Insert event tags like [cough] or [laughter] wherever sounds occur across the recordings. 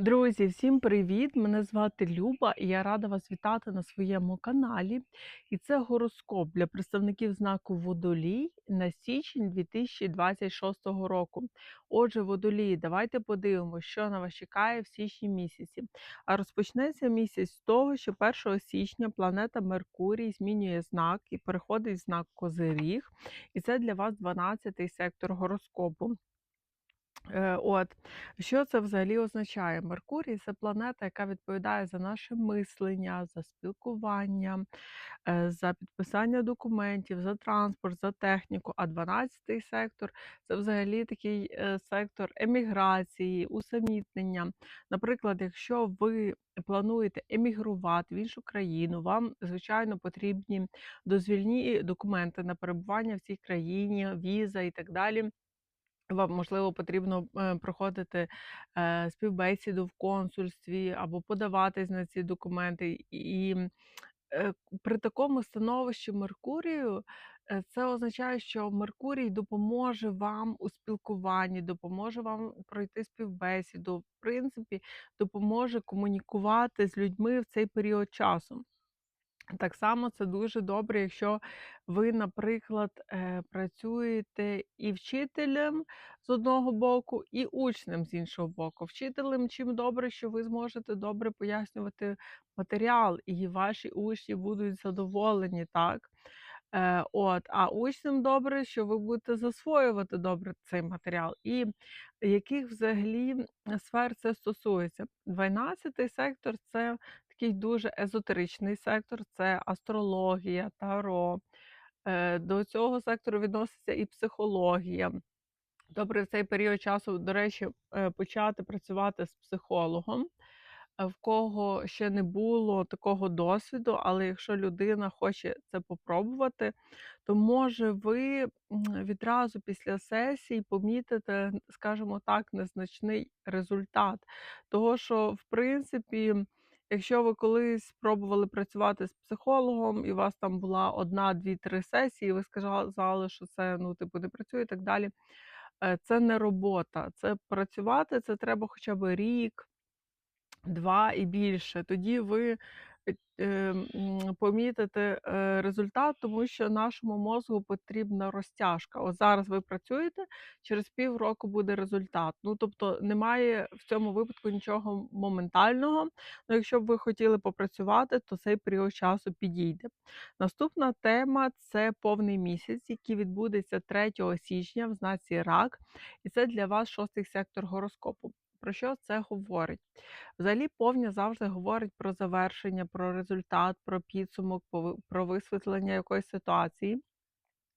Друзі, всім привіт! Мене звати Люба, і я рада вас вітати на своєму каналі. І це гороскоп для представників знаку Водолій на січень 2026 року. Отже, водолії, давайте подивимося, що на вас чекає в січні місяці. А розпочнеться місяць з того, що 1 січня планета Меркурій змінює знак і переходить в знак Козиріг. І це для вас 12-й сектор гороскопу. Е, от. Що це взагалі означає? Меркурій це планета, яка відповідає за наше мислення, за спілкування, е, за підписання документів, за транспорт, за техніку. А 12-й сектор це взагалі такий е, сектор еміграції, усамітнення. Наприклад, якщо ви плануєте емігрувати в іншу країну, вам, звичайно, потрібні дозвільні документи на перебування в цій країні, віза і так далі. Вам, можливо, потрібно е, проходити е, співбесіду в консульстві або подаватись на ці документи. І е, при такому становищі Меркурію це означає, що Меркурій допоможе вам у спілкуванні, допоможе вам пройти співбесіду, в принципі, допоможе комунікувати з людьми в цей період часу. Так само це дуже добре, якщо ви, наприклад, е, працюєте і вчителем з одного боку, і учнем з іншого боку. Вчителем чим добре, що ви зможете добре пояснювати матеріал, і ваші учні будуть задоволені, так? Е, от, а учням добре, що ви будете засвоювати добре цей матеріал. І яких взагалі сфер це стосується? 12-й сектор це такий дуже езотеричний сектор, це астрологія, таро. Е, До цього сектору відноситься і психологія. Добре, в цей період часу, до речі, е, почати працювати з психологом. Е, в кого ще не було такого досвіду, але якщо людина хоче це попробувати, то може ви відразу після сесії помітите, скажімо так, незначний результат. Того, що, в принципі, якщо ви колись пробували працювати з психологом, і у вас там була одна, дві, три сесії, ви сказали, що це ну, типу, не працює і так далі. е, Це не робота. Це працювати, це треба хоча б рік. Два і більше. Тоді ви е, м, помітите е, результат, тому що нашому мозку потрібна розтяжка. От зараз ви працюєте, через півроку буде результат. Ну тобто немає в цьому випадку нічого моментального. Ну, якщо б ви хотіли попрацювати, то цей період часу підійде. Наступна тема це повний місяць, який відбудеться 3 січня в знаці рак, і це для вас шостий сектор гороскопу. Про що це говорить? Взагалі, повня завжди говорить про завершення, про результат, про підсумок, про висвітлення якоїсь ситуації.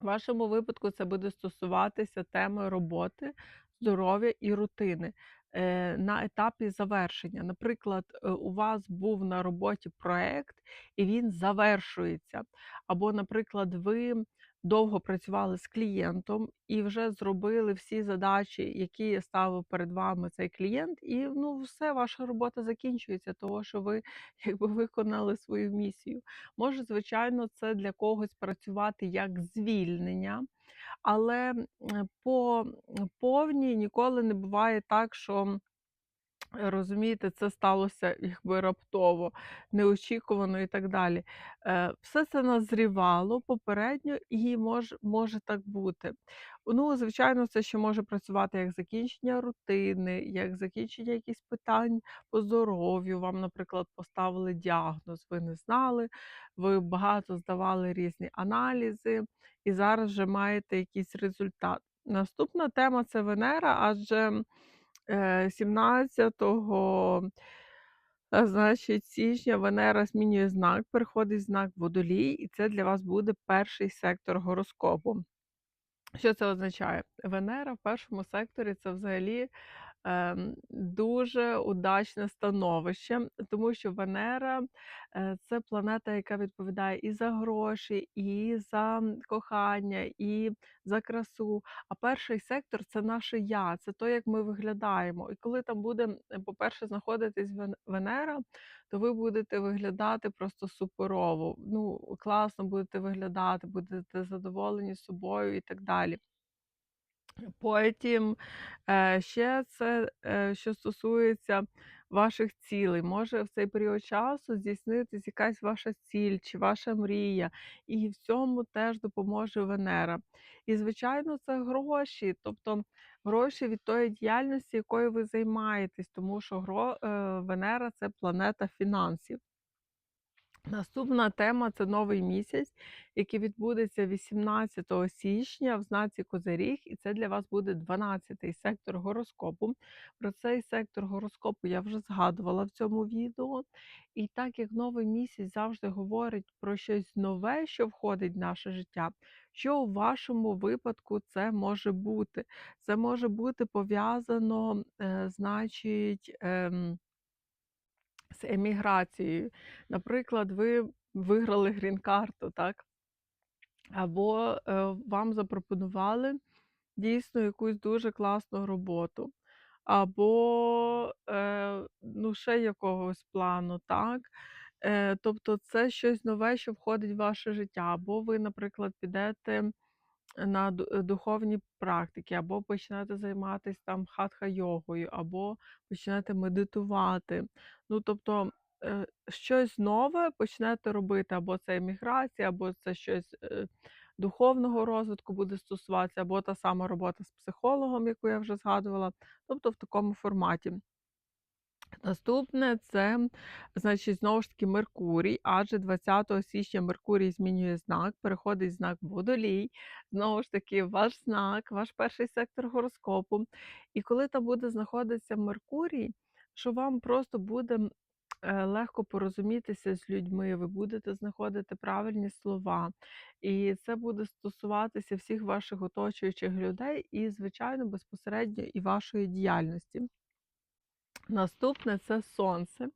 В вашому випадку це буде стосуватися теми роботи, здоров'я і рутини е, на етапі завершення. Наприклад, е, у вас був на роботі проект і він завершується. Або, наприклад, ви довго працювали з клієнтом і вже зробили всі задачі, які ставив перед вами цей клієнт, і ну все, ваша робота закінчується, того що ви [laughs] якби виконали свою місію. Може, звичайно, це для когось працювати як звільнення, але по повній ніколи не буває так, що Розумієте, це сталося якби раптово, неочікувано і так далі. Е, все це назрівало попередньо і мож може так бути. Ну, звичайно, це ще може працювати як закінчення рутини, як закінчення якихось питань по здоров'ю. Вам, наприклад, поставили діагноз, ви не знали, ви багато здавали різні аналізи, і зараз вже маєте якийсь результат. Наступна тема це Венера, адже 17 е, значить, січня Венера змінює знак, переходить знак Водолій, і це для вас буде перший сектор гороскопу. Що це означає? Венера в першому секторі це взагалі дуже удачне становище, тому що Венера е, це планета, яка відповідає і за гроші, і за кохання, і за красу. А перший сектор це наше я, це то, як ми виглядаємо. І коли там буде, по-перше, знаходитись Вен- Венера, то ви будете виглядати просто суперово. Ну, класно будете виглядати, будете задоволені собою і так далі. Потім, ще це, е, що стосується ваших цілей. Може в цей період часу здійснитись якась ваша ціль чи ваша мрія, і в цьому теж допоможе Венера. І, звичайно, це гроші, тобто гроші від тої діяльності, якою ви займаєтесь, тому що е, Венера це планета фінансів. Наступна тема це новий місяць, який відбудеться 18 січня в знаці Козиріг, і це для вас буде 12-й сектор гороскопу. Про цей сектор гороскопу я вже згадувала в цьому відео. І так як новий місяць завжди говорить про щось нове, що входить в наше життя, що у вашому випадку це може бути? Це може бути пов'язано, е, значить. ем, з еміграцією. Наприклад, ви виграли грін-карту, так? Або е, вам запропонували дійсно якусь дуже класну роботу, або е, ну, ще якогось плану, так? Е, тобто це щось нове, що входить в ваше життя. Або ви, наприклад, підете на е, духовні практики, або почнете займатися там хатха-йогою, або почнете медитувати. Ну, тобто, е, щось нове почнете робити, або це еміграція, або це щось, е, духовного розвитку буде стосуватися, або та сама робота з психологом, яку я вже згадувала, тобто в такому форматі. Наступне це, значить, знову ж таки Меркурій, адже 20 січня Меркурій змінює знак, переходить знак Водолій. Знову ж таки, ваш знак, ваш перший сектор гороскопу. І коли там буде знаходитися Меркурій, що вам просто буде е, легко порозумітися з людьми, ви будете знаходити правильні слова. І це буде стосуватися всіх ваших оточуючих людей і, звичайно, безпосередньо і вашої діяльності. Наступне це сонце.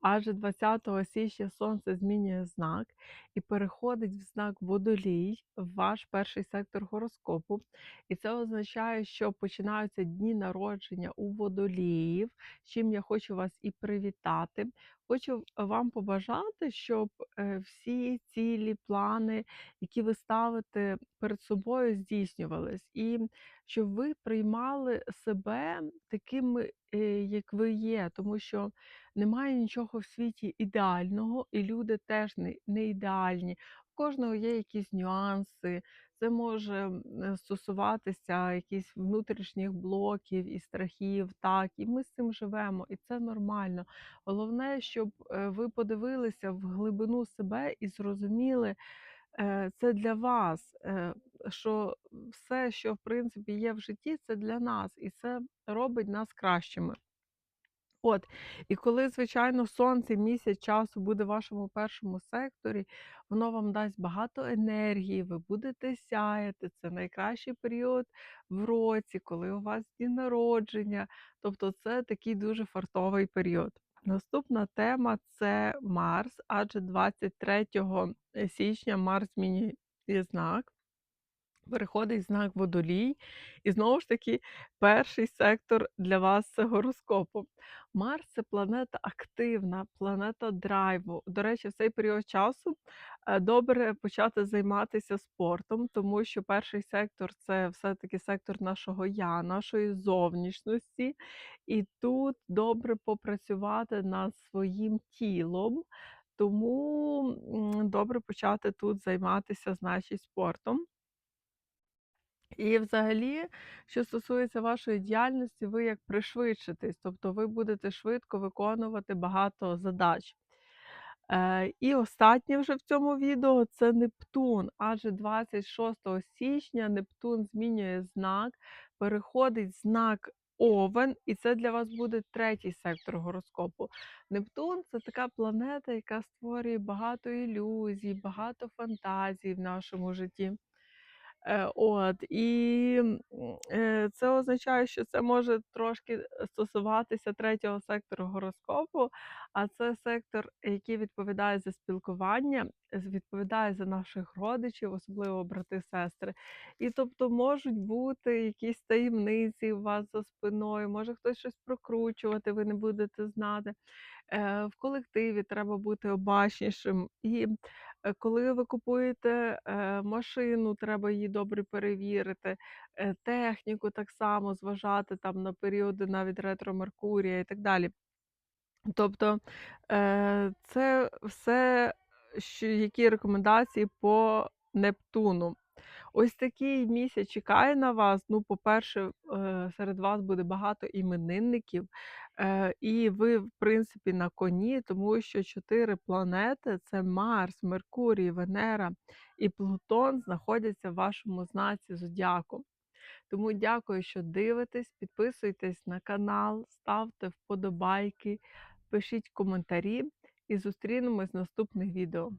Адже 20 січня сонце змінює знак і переходить в знак водолій, в ваш перший сектор гороскопу. І це означає, що починаються дні народження у водоліїв, чим я хочу вас і привітати. Хочу вам побажати, щоб е, всі цілі, плани, які ви ставите перед собою, здійснювались, і щоб ви приймали себе такими, е, як ви є, тому що немає нічого в світі ідеального, і люди теж не ідеальні. Кожного є якісь нюанси. Це може е, стосуватися якихось внутрішніх блоків і страхів, так, і ми з цим живемо, і це нормально. Головне, щоб е, ви подивилися в глибину себе і зрозуміли, е, це для вас, що все, що в принципі є в житті, це для нас, і це робить нас кращими. От, і коли, звичайно, сонце місяць часу буде в вашому першому секторі, воно вам дасть багато енергії, ви будете сяяти. Це найкращий період в році, коли у вас дні народження. Тобто це такий дуже фартовий період. Наступна тема це Марс, адже 23 січня Марс змінює знак. Переходить знак Водолій, і знову ж таки, перший сектор для вас це гороскопу. Марс це планета активна, планета драйву. До речі, в цей період часу е, добре почати займатися спортом, тому що перший сектор це все-таки сектор нашого я, нашої зовнішності. І тут добре попрацювати над своїм тілом. Тому добре почати тут займатися, значить, спортом. І взагалі, що стосується вашої діяльності, ви як пришвидшитесь, тобто ви будете швидко виконувати багато задач. Е, і останнє вже в цьому відео це Нептун. Адже 26 січня Нептун змінює знак, переходить знак Овен, і це для вас буде третій сектор гороскопу. Нептун це така планета, яка створює багато ілюзій, багато фантазій в нашому житті. Е, от, і е, це означає, що це може трошки стосуватися третього сектору гороскопу, а це сектор, який відповідає за спілкування, відповідає за наших родичів, особливо брати, сестри. І тобто можуть бути якісь таємниці у вас за спиною, може хтось щось прокручувати, ви не будете знати. Е, В колективі треба бути обачнішим. І коли ви купуєте, е, машину, треба її добре перевірити, е, техніку так само зважати там на періоди навіть ретро Меркурія і так далі. Тобто, е, це все, що які рекомендації по Нептуну. Ось такий місяць чекає на вас. Ну, по-перше, е, серед вас буде багато іменинників, е, і ви, в принципі, на коні, тому що 4 планети це Марс, Меркурій, Венера і Плутон знаходяться в вашому знаці зодіаку. Тому дякую, що дивитесь, підписуйтесь на канал, ставте вподобайки, пишіть коментарі і зустрінемось в наступних відео.